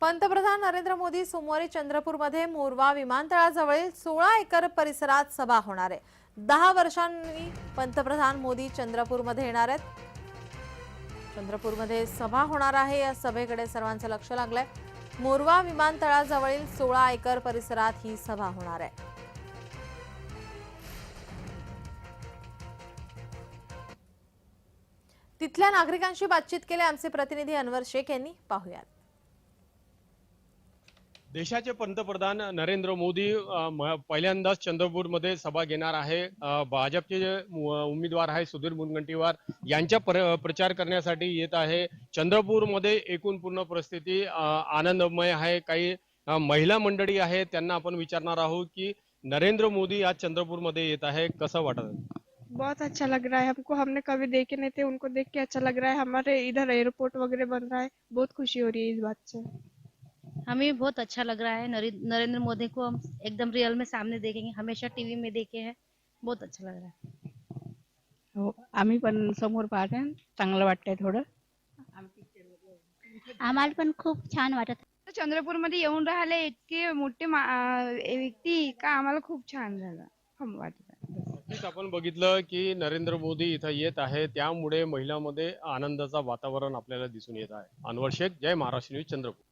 पंतप्रधान नरेंद्र मोदी सोमवारी चंद्रपूरमध्ये मोरवा विमानतळाजवळील सोळा एकर परिसरात सभा होणार आहे. दहा वर्षांनी पंतप्रधान मोदी चंद्रपूरमध्ये येणार आहेत. चंद्रपूरमध्ये सभा होणार आहे या सभेकडे सर्वांचं लक्ष लागलंय. मोरवा विमानतळाजवळील सोळा एकर परिसरात ही सभा होणार आहे. तिथल्या नागरिकांशी बातचीत केली आमचे प्रतिनिधी अनवर शेख यांनी. पाहुयात. देशाचे पंतप्रधान नरेंद्र मोदी पहिल्यांदाच चंद्रपूरमध्ये सभा घेणार आहे. भाजपचे जे उमेदवार आहे सुधीर मुनगंटीवार यांच्या प्र प्रचार करण्यासाठी येत आहे. चंद्रपूरमध्ये एकूण पूर्ण परिस्थिती आनंदमय आहे. काही महिला मंडळी आहे त्यांना आपण विचारणार आहोत की नरेंद्र मोदी आज चंद्रपूरमध्ये येत आहे. कसं वाटत? बहुत अच्छा लग रहा है हमको। हमने कभी देखे नहीं थे उनको देख के अच्छा लग रहा है। हमारे इधर एयरपोर्ट वगैरह बन रहा है। बहुत खुशी हो रही है इस बात से। हमें बहुत अच्छा लग रहा है। नरे- नरेंद्र मोदी को हम एकदम रियल में सामने देखेंगे। हमेशा टीवी में देखे हैं। बहुत अच्छा लग रहा है। हो आम्ही पण समोर पाहते चांगलं वाटतंय थोडं. आम्हाला पण खूप छान वाटत. चंद्रपूरमध्ये येऊन राहिले इतके मोठे मा- व्यक्ती का आम्हाला खूप छान झालं. हम वाटत नक्कीच आपण बघितलं की नरेंद्र मोदी इथं येत आहे त्यामुळे महिलांमध्ये आनंदाचं वातावरण आपल्याला दिसून येत आहे. अनवर शेख जय महाराष्ट्र न्यूज चंद्रपूर.